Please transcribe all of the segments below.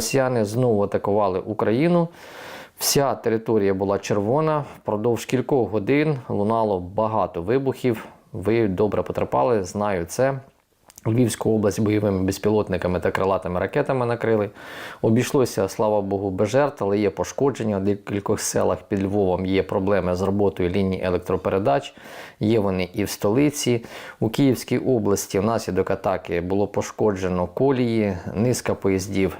Росіяни знову атакували Україну. Вся територія була червона. Впродовж кількох годин лунало багато вибухів. Ви добре потерпали, знаю це. Львівську область бойовими безпілотниками та крилатими ракетами накрили. Обійшлося, слава Богу, без жертв, але є пошкодження. В декількох селах під Львовом є проблеми з роботою ліній електропередач. Є вони і в столиці. У Київській області внаслідок атаки було пошкоджено колії, низка поїздів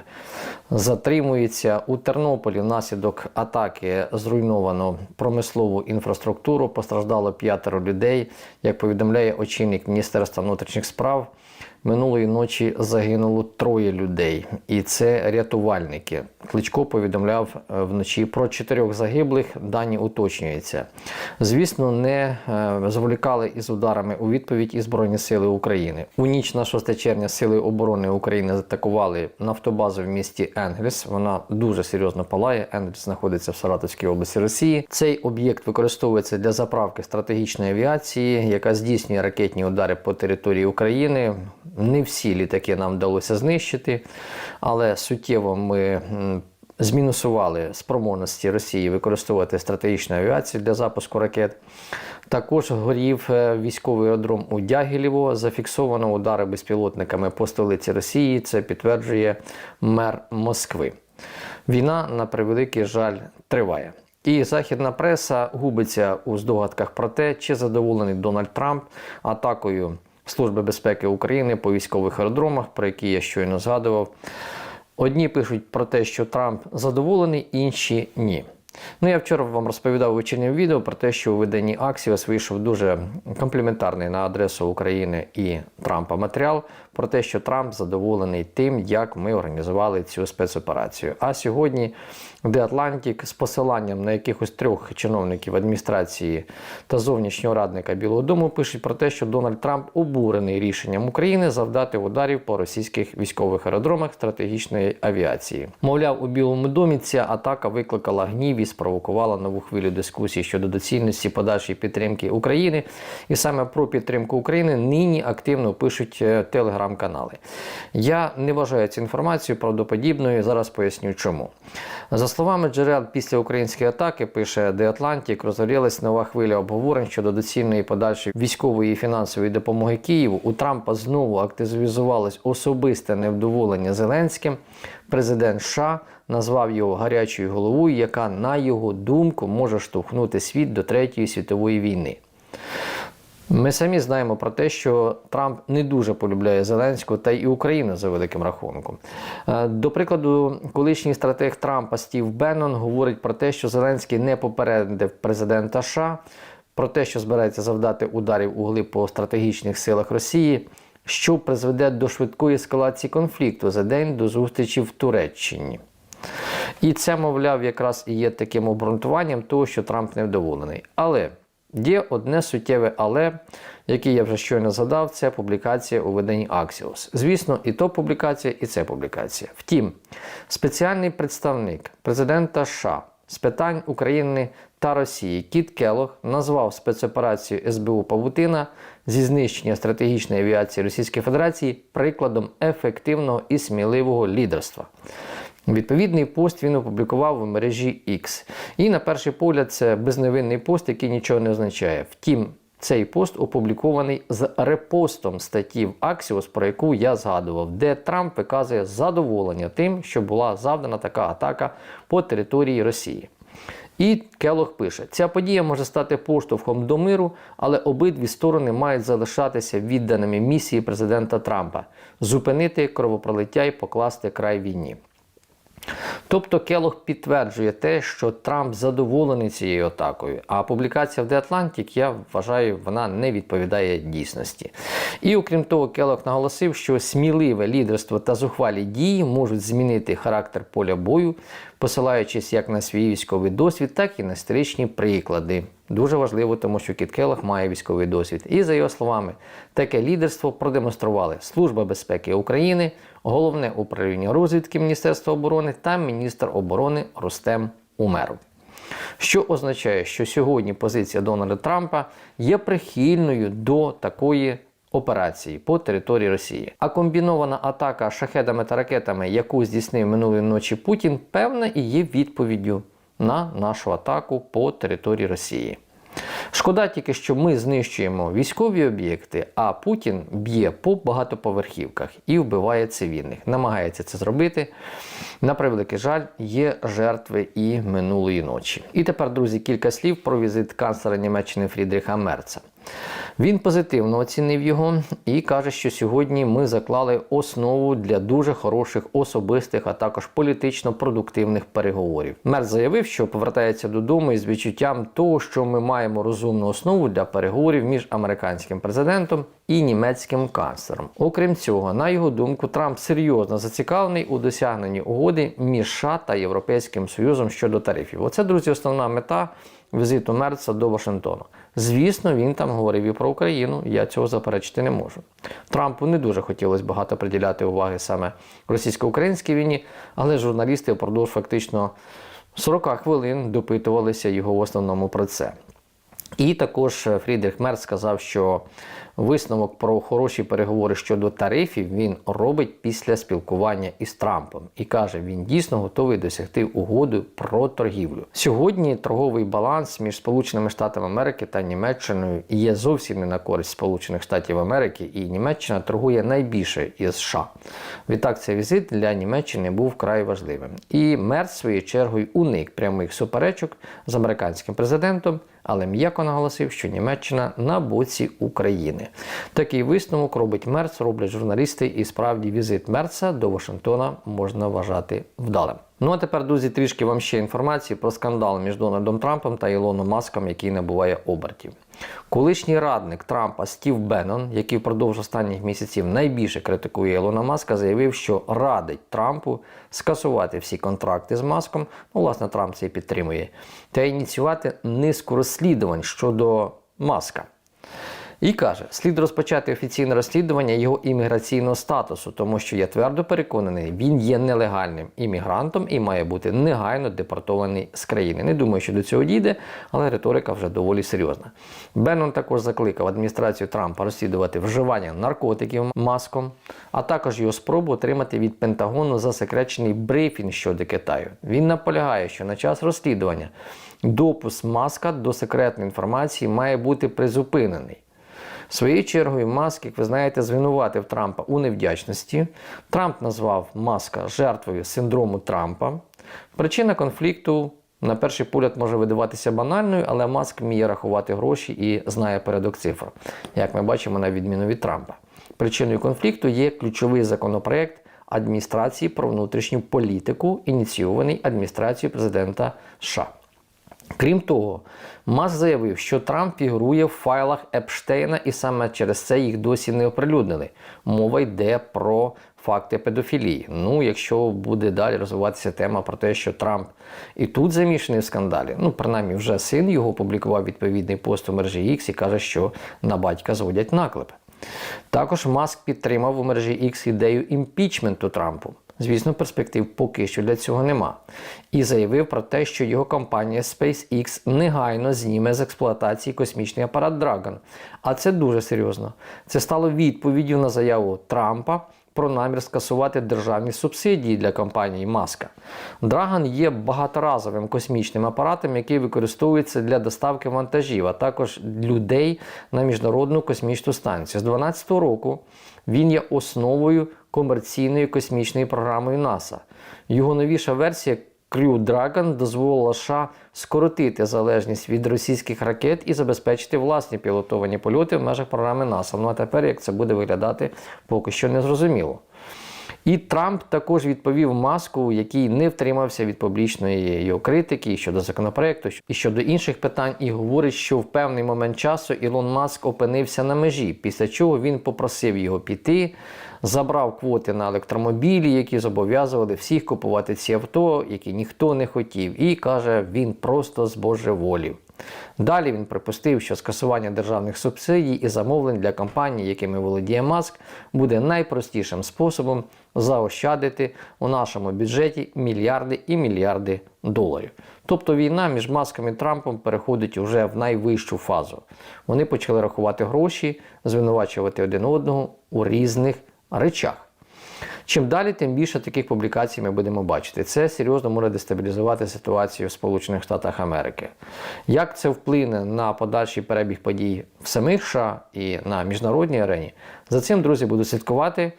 затримується. У Тернополі внаслідок атаки зруйновано промислову інфраструктуру. Постраждало п'ятеро людей. Як повідомляє очільник Міністерства внутрішніх справ, минулої ночі загинуло троє людей, і це рятувальники. Кличко повідомляв е, вночі про чотирьох загиблих. Дані уточнюються. Звісно, не е, зволікали із ударами у відповідь і Збройні Сили України. У ніч на 6 червня Сили оборони України заатакували нафтобазу в місті Енгельс. Вона дуже серйозно палає. Енгельс знаходиться в Саратовській області Росії. Цей об'єкт використовується для заправки стратегічної авіації, яка здійснює ракетні удари по території України. Не всі літаки нам вдалося знищити, але суттєво ми змінусували спроможності Росії використовувати стратегічну авіацію для запуску ракет. Також горів е, військовий аеродром у Дягілєво. Зафіксовано удари безпілотниками по столиці Росії. Це підтверджує мер Москви. Війна, на превеликий жаль, триває. І західна преса губиться у здогадках про те, чи задоволений Дональд Трамп атакою Служби безпеки України по військових аеродромах, про які я щойно згадував. Одні пишуть про те, що Трамп задоволений, інші ні. Ну, я вчора вам розповідав у вечірньому відео про те, що у виданні Axios вийшов дуже компліментарний на адресу України і Трампа матеріал про те, що Трамп задоволений тим, як ми організували цю спецоперацію. А сьогодні The Atlantic з посиланням на якихось трьох чиновників адміністрації та зовнішнього радника Білого Дому пишуть про те, що Дональд Трамп обурений рішенням України завдати ударів по російських військових аеродромах стратегічної авіації. Мовляв, у Білому домі ця атака викликала гнів і спровокувала нову хвилю дискусій щодо доцільності подальшої підтримки України. І саме про підтримку України нині активно пишуть е, телеграм-канали. Я не вважаю цю інформацію правдоподібною. Зараз поясню чому. За словами джерел, після української атаки пише The Atlantic, розгорілась нова хвиля обговорень щодо доцільної подальшої військової і фінансової допомоги Києву. У Трампа знову активізувалось особисте невдоволення Зеленським. Президент США назвав його гарячою головою, яка, на його думку, може штовхнути світ до Третьої світової війни. Ми самі знаємо про те, що Трамп не дуже полюбляє Зеленського та й Україну за великим рахунком. Е, До прикладу, колишній стратег Трампа Стів Беннон говорить про те, що Зеленський не попередив президента США про те, що збирається завдати ударів у глиб по стратегічних силах Росії, що призведе до швидкої ескалації конфлікту за день до зустрічі в Туреччині. І це, мовляв, якраз і є таким обґрунтуванням того, що Трамп невдоволений. Але є одне суттєве але, яке я вже щойно згадав, це публікація у виданні Axios. Звісно, і то публікація, і це публікація. Втім, спеціальний представник президента США з питань України та Росії Кіт Келох назвав спецоперацію СБУ Павутина зі знищення стратегічної авіації Російської Федерації прикладом ефективного і сміливого лідерства. Відповідний пост він опублікував у мережі X. І на перший погляд це безневинний пост, який нічого не означає. Втім, цей пост опублікований з репостом статті в Axios, про яку я згадував, де Трамп виказує задоволення тим, що була завдана така атака по території Росії. І Келох пише: ця подія може стати поштовхом до миру, але обидві сторони мають залишатися відданими місії президента Трампа зупинити кровопролиття і покласти край війні. Тобто Келох підтверджує те, що Трамп задоволений цією атакою. А публікація в The Atlantic, я вважаю, вона не відповідає дійсності. І окрім того, Келох наголосив, що сміливе лідерство та зухвалі дії можуть змінити характер поля бою, посилаючись як на свій військовий досвід, так і на історичні приклади. Дуже важливо, тому що Кіт Келох має військовий досвід. І за його словами, таке лідерство продемонстрували Служба безпеки України, головне управління розвідки Міністерства оборони та міністр оборони Рустем Умеров. Що означає, що сьогодні позиція Дональда Трампа є прихильною до такої операції по території Росії. А комбінована атака шахедами та ракетами, яку здійснив минулої ночі Путін, певна і є відповіддю на нашу атаку по території Росії. Шкода тільки, що ми знищуємо військові об'єкти, а Путін б'є по багатоповерхівках і вбиває цивільних. Намагається це зробити. На превеликий жаль, є жертви і минулої ночі. І тепер, друзі, кілька слів про візит канцлера Німеччини Фрідріха Мерца. Він позитивно оцінив його і каже, що сьогодні ми заклали основу для дуже хороших особистих, а також політично продуктивних переговорів. Мер заявив, що повертається додому із відчуттям того, що ми маємо розумну основу для переговорів між американським президентом і німецьким канцлером. Окрім цього, на його думку, Трамп серйозно зацікавлений у досягненні угоди між США та Європейським Союзом щодо тарифів. Оце, друзі, основна мета візиту Мерца до Вашингтону. Звісно, він там говорив і про Україну. Я цього заперечити не можу. Трампу не дуже хотілося багато приділяти уваги саме російсько-українській війні, але журналісти впродовж фактично 40 хвилин допитувалися його в основному про це. І також Фрідріх Мерц сказав, що висновок про хороші переговори щодо тарифів він робить після спілкування із Трампом і каже, він дійсно готовий досягти угоду про торгівлю. Сьогодні торговий баланс між Сполученими Штатами Америки та Німеччиною є зовсім не на користь Сполучених Штатів Америки, і Німеччина торгує найбільше із США. Відтак, цей візит для Німеччини був вкрай важливим. І Мерц своєю чергою уник прямих суперечок з американським президентом але м'яко наголосив, що Німеччина на боці України. Такий висновок робить Мерц, роблять журналісти, і справді візит Мерца до Вашингтона можна вважати вдалим. Ну а тепер, друзі, трішки вам ще інформації про скандал між Дональдом Трампом та Ілоном Маском, який набуває обертів. Колишній радник Трампа Стів Беннон, який впродовж останніх місяців найбільше критикує Ілона Маска, заявив, що радить Трампу скасувати всі контракти з Маском. Ну, власне, Трамп це і підтримує, та ініціювати низку розслідувань щодо Маска. І каже, слід розпочати офіційне розслідування його імміграційного статусу, тому що я твердо переконаний, він є нелегальним іммігрантом і має бути негайно депортований з країни. Не думаю, що до цього дійде, але риторика вже доволі серйозна. Беннон також закликав адміністрацію Трампа розслідувати вживання наркотиків маском, а також його спробу отримати від Пентагону засекречений брифінг щодо Китаю. Він наполягає, що на час розслідування допуск маска до секретної інформації має бути призупинений. Своєю чергою, Маск, як ви знаєте, звинуватив Трампа у невдячності. Трамп назвав Маска жертвою синдрому Трампа. Причина конфлікту, на перший погляд, може видаватися банальною, але Маск вміє рахувати гроші і знає порядок цифр, як ми бачимо на відміну від Трампа. Причиною конфлікту є ключовий законопроект адміністрації про внутрішню політику, ініційований адміністрацією президента США. Крім того, Маск заявив, що Трамп фігурує в файлах Епштейна, і саме через це їх досі не оприлюднили. Мова йде про факти педофілії. Ну, якщо буде далі розвиватися тема про те, що Трамп і тут замішаний в скандалі, ну принаймні вже син його опублікував відповідний пост у мережі X і каже, що на батька зводять наклепи. Також Маск підтримав у мережі X ідею імпічменту Трампу. Звісно, перспектив поки що для цього нема. І заявив про те, що його компанія SpaceX негайно зніме з експлуатації космічний апарат Dragon. А це дуже серйозно. Це стало відповіддю на заяву Трампа. Про намір скасувати державні субсидії для компанії Маска. Драган є багаторазовим космічним апаратом, який використовується для доставки вантажів, а також людей на міжнародну космічну станцію. З 2012 року він є основою комерційної космічної програми НАСА. Його новіша версія Crew Dragon дозволила США скоротити залежність від російських ракет і забезпечити власні пілотовані польоти в межах програми НАСА. Ну а тепер як це буде виглядати, поки що не зрозуміло. І Трамп також відповів маску, який не втримався від публічної його критики щодо законопроекту і щодо інших питань, і говорить, що в певний момент часу Ілон Маск опинився на межі, після чого він попросив його піти, забрав квоти на електромобілі, які зобов'язували всіх купувати ці авто, які ніхто не хотів. І каже, він просто збожеволів. Далі він припустив, що скасування державних субсидій і замовлень для компаній, якими володіє Маск, буде найпростішим способом заощадити у нашому бюджеті мільярди і мільярди доларів. Тобто війна між Маском і Трампом переходить уже в найвищу фазу. Вони почали рахувати гроші, звинувачувати один одного у різних речах. Чим далі, тим більше таких публікацій ми будемо бачити. Це серйозно може дестабілізувати ситуацію в Сполучених Штатах Америки. Як це вплине на подальший перебіг подій в самих США і на міжнародній арені? За цим, друзі, буду слідкувати.